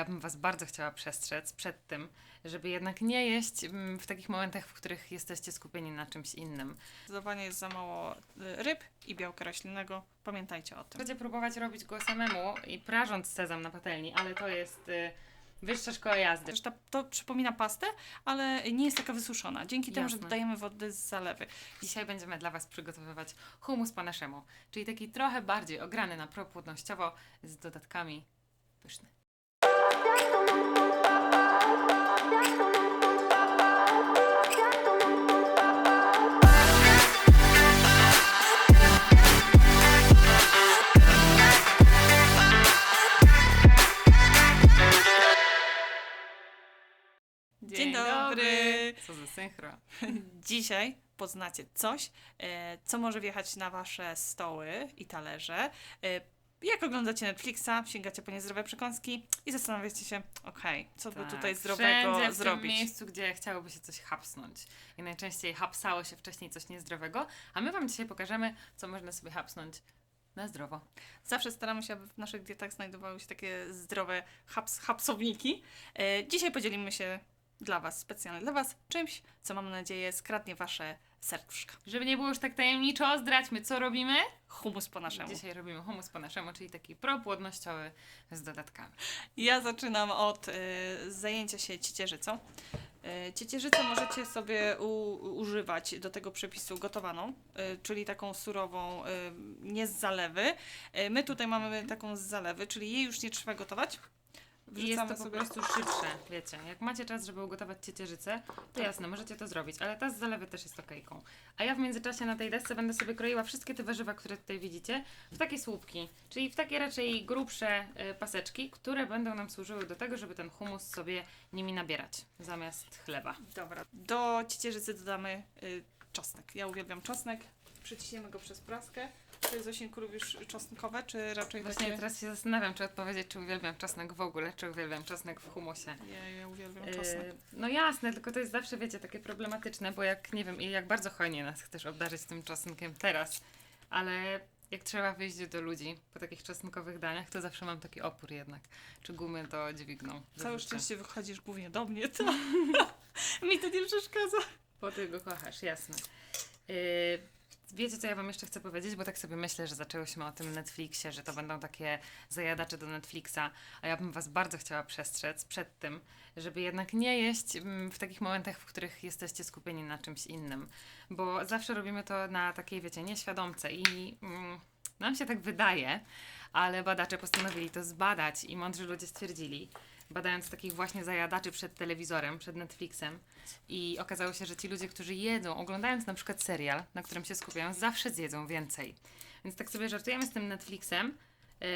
ja bym Was bardzo chciała przestrzec przed tym, żeby jednak nie jeść mm, w takich momentach, w których jesteście skupieni na czymś innym. Zdecydowanie jest za mało y, ryb i białka roślinnego. Pamiętajcie o tym. Będziecie próbować robić go samemu i prażąc sezam na patelni, ale to jest y, wyższa szkoła jazdy. Zresztą to przypomina pastę, ale nie jest taka wysuszona. Dzięki temu, że Jasne. dodajemy wody z zalewy. Dzisiaj będziemy dla Was przygotowywać humus po naszemu, czyli taki trochę bardziej ograny na propłodnościowo z dodatkami pyszny. Dzisiaj poznacie coś, e, co może wjechać na wasze stoły i talerze. Jak oglądacie Netflixa, sięgacie po niezdrowe przekąski i zastanawiacie się, okej, co by Tak, tutaj zdrowego wszędzie w zrobić. tym miejscu, gdzie chciałoby się coś hapsnąć. I najczęściej hapsało się wcześniej coś niezdrowego, a my Wam dzisiaj pokażemy, co można sobie hapsnąć na zdrowo. Zawsze staramy się, aby w naszych dietach znajdowały się takie zdrowe haps, hapsowniki. E, dzisiaj podzielimy się dla Was, specjalnie dla Was, czymś, co mam nadzieję skradnie Wasze serduszka. Żeby nie było już tak tajemniczo, zdradźmy, co robimy. Humus po naszemu. Dzisiaj robimy humus po naszemu, czyli taki propłodnościowy z dodatkami. Ja zaczynam od e, zajęcia się ciecierzycą. E, ciecierzycę możecie sobie u, używać do tego przepisu gotowaną, e, czyli taką surową, e, nie z zalewy. E, my tutaj mamy taką z zalewy, czyli jej już nie trzeba gotować. I jest to po sobie- prostu szybsze, wiecie. Jak macie czas, żeby ugotować ciecierzycę, to jasne, możecie to zrobić, ale ta z zalewy też jest okejką. A ja w międzyczasie na tej desce będę sobie kroiła wszystkie te warzywa, które tutaj widzicie, w takie słupki, czyli w takie raczej grubsze y, paseczki, które będą nam służyły do tego, żeby ten humus sobie nimi nabierać, zamiast chleba. Dobra. Do ciecierzycy dodamy y, czosnek. Ja uwielbiam czosnek. Przyciśniemy go przez praskę. Czy Zosinku lubisz czosnkowe, czy raczej Właśnie takie... teraz się zastanawiam, czy odpowiedzieć, czy uwielbiam czosnek w ogóle, czy uwielbiam czosnek w humusie. Ja, ja uwielbiam czosnek. Yy, No jasne, tylko to jest zawsze, wiecie, takie problematyczne, bo jak, nie wiem, i jak bardzo hojnie nas chcesz obdarzyć tym czosnkiem teraz, ale jak trzeba wyjść do ludzi po takich czosnkowych daniach, to zawsze mam taki opór jednak. Czy gumy to dźwigną. Całe szczęście wychodzisz głównie do mnie, to mi to nie przeszkadza. Bo ty go kochasz, jasne. Yy, wiecie, co ja wam jeszcze chcę powiedzieć? Bo tak sobie myślę, że zaczęłyśmy o tym Netflixie, że to będą takie zajadacze do Netflixa, a ja bym was bardzo chciała przestrzec przed tym, żeby jednak nie jeść mm, w takich momentach, w których jesteście skupieni na czymś innym. Bo zawsze robimy to na takiej, wiecie, nieświadomce i mm, nam się tak wydaje, ale badacze postanowili to zbadać i mądrzy ludzie stwierdzili, badając takich właśnie zajadaczy przed telewizorem, przed Netflixem i okazało się, że ci ludzie, którzy jedzą, oglądając na przykład serial, na którym się skupiają, zawsze zjedzą więcej. Więc tak sobie żartujemy z tym Netflixem, yy,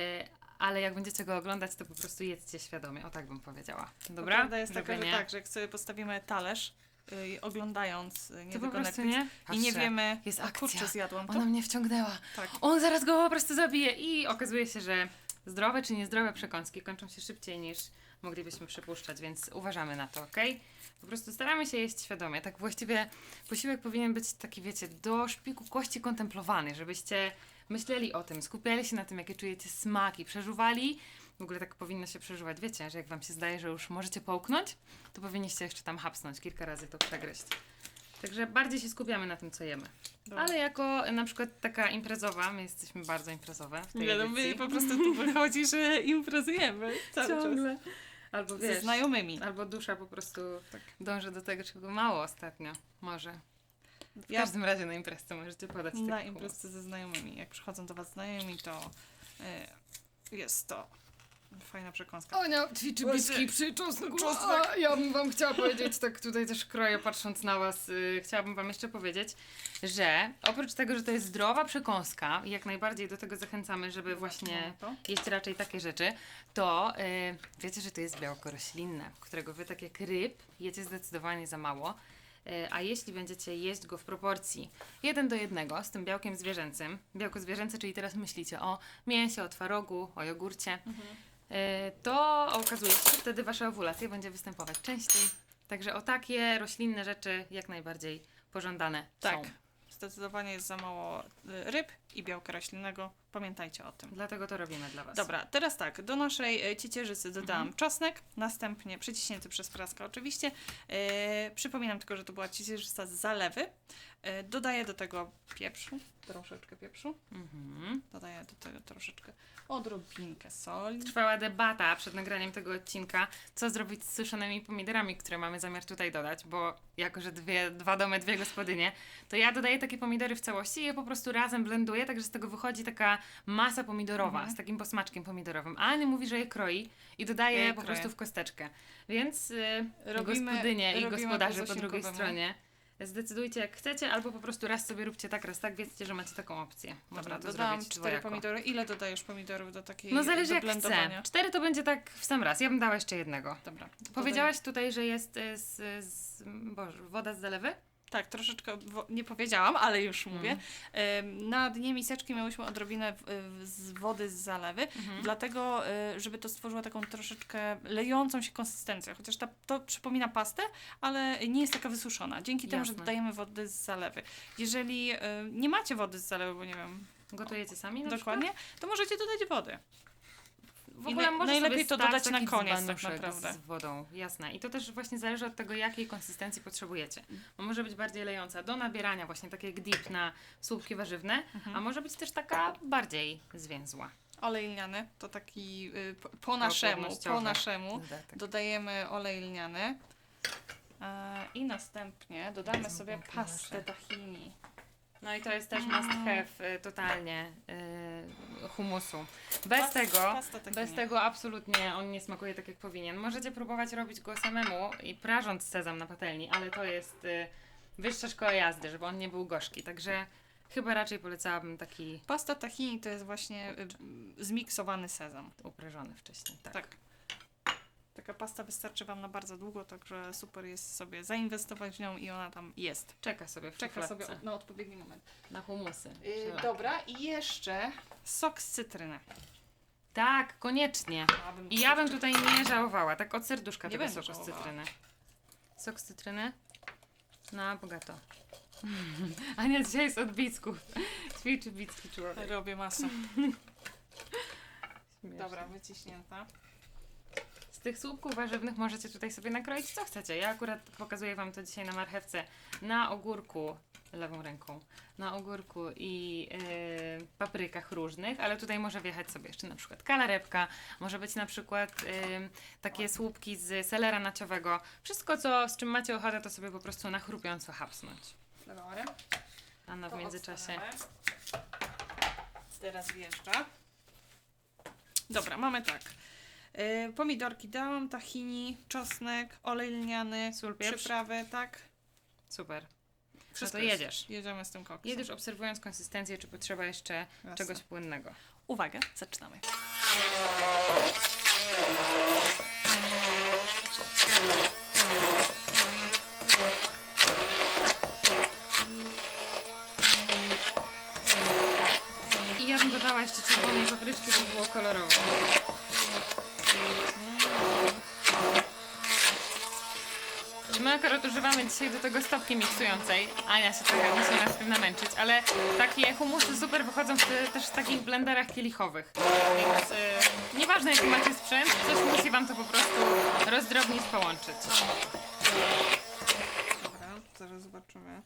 ale jak będziecie go oglądać, to po prostu jedzcie świadomie, o tak bym powiedziała. Dobra? Prawda jest taka, że tak, że jak sobie postawimy talerz, y, oglądając y, nie To tylko Netflix nie? i nie Patrzę, wiemy, jest o kurczę, akcja. zjadłam to. Ona mnie wciągnęła. Tak. On zaraz go po prostu zabije i okazuje się, że zdrowe czy niezdrowe przekąski kończą się szybciej niż moglibyśmy przypuszczać, więc uważamy na to, ok? Po prostu staramy się jeść świadomie. Tak właściwie posiłek powinien być taki, wiecie, do szpiku kości kontemplowany, żebyście myśleli o tym, skupiali się na tym, jakie czujecie smaki, przeżuwali. W ogóle tak powinno się przeżuwać. Wiecie, że jak wam się zdaje, że już możecie połknąć, to powinniście jeszcze tam hapsnąć, kilka razy to przegryźć. Także bardziej się skupiamy na tym, co jemy. Dobra. Ale jako na przykład taka imprezowa, my jesteśmy bardzo imprezowe w tej Nie, no my edycji. po prostu tu wychodzi, że imprezujemy cały czas. Ciągle. Albo Ze wiesz, znajomymi. albo dusza po prostu Tak. dąży do tego, czego mało ostatnio. Może. W Ja każdym razie na imprezce możecie podać na taki imprezce ze znajomymi. Jak przychodzą do was znajomi, to y, jest to fajna przekąska. Onia ćwiczy Właśnie. bitki przy czosnku. Czosnek. A, ja bym wam chciała powiedzieć, tak tutaj też kroję patrząc na was, y, chciałabym wam jeszcze powiedzieć, że oprócz tego, że to jest zdrowa przekąska i jak najbardziej do tego zachęcamy, żeby właśnie To. jeść raczej takie rzeczy, to y, wiecie, że to jest białko roślinne, którego wy tak jak ryb jecie zdecydowanie za mało. Y, A jeśli będziecie jeść go w proporcji 1 do 1 z tym białkiem zwierzęcym, białko zwierzęce, czyli teraz myślicie o mięsie, o twarogu, o jogurcie, y, to okazuje się, że wtedy wasza owulacja będzie występować częściej. Także o takie roślinne rzeczy jak najbardziej pożądane Tak. są. Zdecydowanie jest za mało y, ryb i białka roślinnego. Pamiętajcie o tym. Dlatego to robimy dla Was. Dobra, teraz tak, do naszej e, ciecierzycy dodałam Mhm. czosnek, następnie przyciśnięty przez praskę oczywiście. E, przypominam tylko, że to była ciecierzyca z zalewy. E, dodaję do tego pieprzu, troszeczkę pieprzu. Mhm. Dodaję do tego troszeczkę odrobinkę soli. Trwała debata przed nagraniem tego odcinka, co zrobić z suszonymi pomidorami, które mamy zamiar tutaj dodać, bo jako, że dwie, dwa domy, dwie gospodynie, to ja dodaję takie pomidory w całości i je po prostu razem blenduję, także z tego wychodzi taka masa pomidorowa, Mhm. z takim posmaczkiem pomidorowym. A Ania mówi, że je kroi i dodaje je po kroję. prostu w kosteczkę. Więc y, Robimy- gospodynie i gospodarze po drugiej stronie zdecydujcie jak chcecie, albo po prostu raz sobie róbcie tak, raz tak, wiedzcie, że macie taką opcję. Można Dobra, to dodałam zrobić cztery dwojako. pomidory. Ile dodajesz pomidorów do takiej No zależy do jak chcę. Cztery to będzie tak w sam raz. Ja bym dała jeszcze jednego. Dobra. Powiedziałaś tutaj, że jest y, z, z Boże, woda z zalewy? Tak, troszeczkę nie powiedziałam, ale już mówię. Mhm. Ym, Na dnie miseczki miałyśmy odrobinę w- z wody z zalewy, Mhm. dlatego, y, żeby to stworzyło taką troszeczkę lejącą się konsystencję. Chociaż ta, to przypomina pastę, ale nie jest taka wysuszona. Dzięki temu, że Jasne. dodajemy wody z zalewy. Jeżeli y, nie macie wody z zalewy, bo nie wiem Gotujecie sami na dokładnie, to możecie dodać wody. W ogóle może najlepiej to dodać na koniec tak naprawdę. z wodą, jasne. I to też właśnie zależy od tego, jakiej konsystencji potrzebujecie. Bo może być bardziej lejąca do nabierania, właśnie takie jak dip na słupki warzywne, Mhm. a może być też taka bardziej zwięzła. Olej lniany to taki y, po, po naszemu, po naszemu. Dodatek. Dodajemy olej lniany. E, I następnie dodamy sobie pastę tahini. No i to jest też must have y, totalnie y, humusu. Bez Pas- tego, pasta bez tego absolutnie on nie smakuje tak jak powinien. Możecie próbować robić go samemu i prażąc sezam na patelni, ale to jest y, wyższa szkoła jazdy, żeby on nie był gorzki. Także chyba raczej polecałabym taki Pasta tahini to jest właśnie y, zmiksowany sezam. uprażony wcześniej. Tak. Tak. Taka pasta wystarczy Wam na bardzo długo, także super jest sobie zainwestować w nią i ona tam jest. Czeka sobie w Czeka szufladce sobie na odpowiedni moment. na humusy. Yy, dobra, i jeszcze sok z cytryny. Tak, koniecznie. I ja bym tutaj nie żałowała, tak od serduszka Nie tego będę soku z żałowała. cytryny. Sok z cytryny? Na bogato. Ania dzisiaj jest od bicków. Ćwiczy bicki człowiek. Robię masę. Śmieszne. Dobra, wyciśnięta. Tych słupków warzywnych możecie tutaj sobie nakroić co chcecie. Ja akurat pokazuję Wam to dzisiaj na marchewce, na ogórku, lewą ręką, na ogórku i yy, paprykach różnych, ale tutaj może wjechać sobie jeszcze na przykład kalarepka, może być na przykład yy, takie słupki z selera naciowego. Wszystko, co, z czym macie ochotę, to sobie po prostu na chrupiąco hapsnąć. Dobra. A no w międzyczasie... Teraz wjeżdża. Dobra, mamy tak. Yy, pomidorki dałam, tahini, czosnek, olej lniany, Sól, pieprz. przyprawy, tak? Super. Wszystko to jest. jedziesz. Jedziemy z tym koksem. Jedziesz obserwując konsystencję, czy potrzeba jeszcze Jasne. czegoś płynnego. Uwaga, zaczynamy. I ja bym dodała jeszcze czerwonej papryczki, żeby było kolorowo. My akurat używamy dzisiaj do tego stopki miksującej. Ania się trochę musi nas tym namęczyć, ale takie humusy super wychodzą w te, też w takich blenderach kielichowych. Więc y, nieważne jaki macie sprzęt, coś musi wam to po prostu rozdrobnić, połączyć. Dobra, zaraz zobaczymy.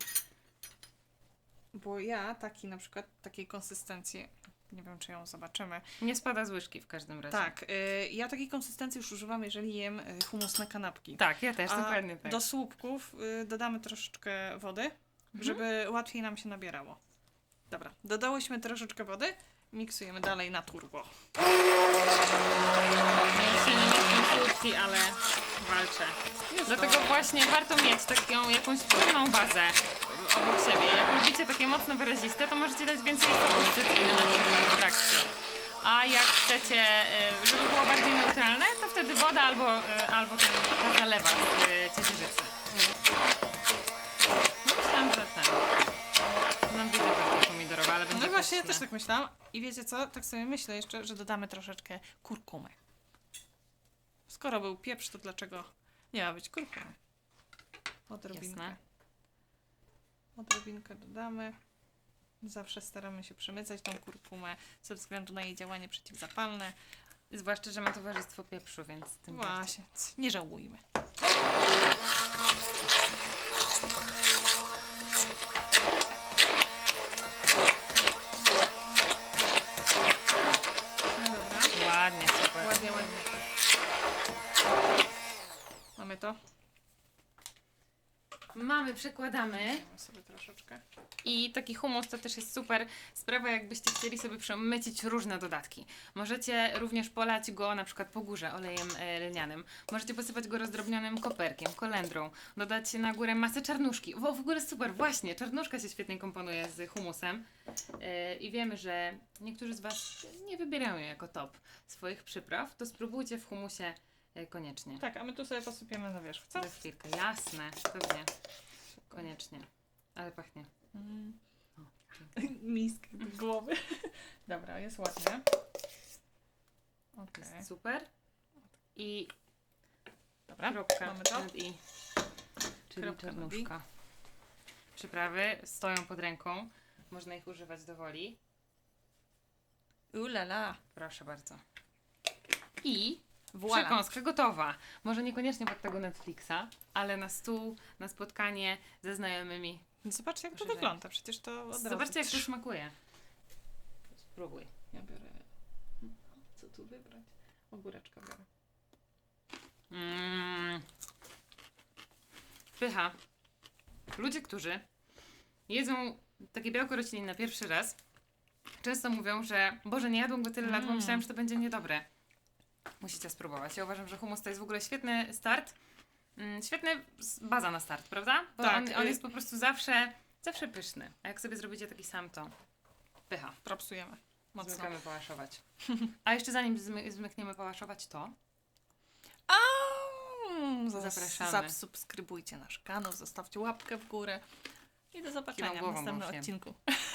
Bo ja taki na przykład, takiej konsystencji, nie wiem czy ją zobaczymy. Nie spada z łyżki w każdym razie. Tak, y, ja takiej konsystencji już używam, jeżeli jem y, humus na kanapki. Tak, ja też, A dokładnie tak. do słupków y, dodamy troszeczkę wody, Mhm. żeby łatwiej nam się nabierało. Dobra, dodałyśmy troszeczkę wody, miksujemy dalej na turbo. Nie mieszkam słupki, ale walczę. Dlatego właśnie warto mieć taką jakąś płynną bazę obok siebie. Jak lubicie takie mocno wyraziste, to możecie dać więcej soku z cytryny na przykład w trakcie. A jak chcecie, y, żeby było bardziej neutralne, to wtedy woda albo, y, albo ten, ta zalewa z y, ciecierzycy. No myślałam, że ten. Mam widzę bardziej pomidorowa, ale będzie No właśnie, ja pyszne. też tak myślałam. I wiecie co? Tak sobie myślę jeszcze, że dodamy troszeczkę kurkumy. Skoro był pieprz, to dlaczego nie ma być kurkumy? Odrobinkę. Jasne. Odrobinkę dodamy. Zawsze staramy się przemycać tą kurkumę ze względu na jej działanie przeciwzapalne. Zwłaszcza, że ma towarzystwo pieprzu, więc tym bardziej. Właśnie, nie żałujmy. No dobra. Ładnie, super. Ładnie, ładnie. Mamy to? Mamy, przekładamy. Sobie troszeczkę. I taki humus to też jest super sprawa, jakbyście chcieli sobie przemycić różne dodatki. Możecie również polać go na przykład po górze olejem e, lnianym. Możecie posypać go rozdrobnionym koperkiem, kolendrą, dodać na górę masę czarnuszki. O, w ogóle super, właśnie, czarnuszka się świetnie komponuje z humusem. E, I wiemy, że niektórzy z Was nie wybierają jako top swoich przypraw, to spróbujcie w humusie koniecznie. Tak, a my tu sobie posypiemy na wierzch, co? Za chwilkę, jasne, pewnie, koniecznie. Ale pachnie. Mm. O, głowy. Dobra, jest ładnie. Okej. Jest super. I Dobra, kropka mamy to. nad i. Czyli Kropka nad i. czarnuszka. Przyprawy stoją pod ręką. Można ich używać do woli. Ulala. Proszę bardzo. I Voilà. przekąska gotowa. Może niekoniecznie pod tego Netflixa, ale na stół, na spotkanie ze znajomymi. Zobaczcie, jak to Proszę wygląda. Przecież to od razu... Zobaczcie, jak to smakuje. Spróbuj. Ja biorę... Co tu wybrać? Ogóreczka biorę. Mm. Pycha. Ludzie, którzy jedzą takie białko roślinne pierwszy raz, często mówią, że Boże, nie jadłem go tyle lat, bo Mm. myślałem, że to będzie niedobre. Musicie spróbować. Ja uważam, że humus to jest w ogóle świetny start. Mm, Świetny s- baza na start, prawda? Bo Tak, on, on y- jest po prostu zawsze, zawsze pyszny. A jak sobie zrobicie taki sam, to pycha. Propsujemy. Mocno. Zmykamy pałaszować. A jeszcze zanim zmy, zmykniemy pałaszować, to zas- Zapraszamy. Zasubskrybujcie nasz kanał, zostawcie łapkę w górę. I do zobaczenia Kiwam w głową, następnym odcinku.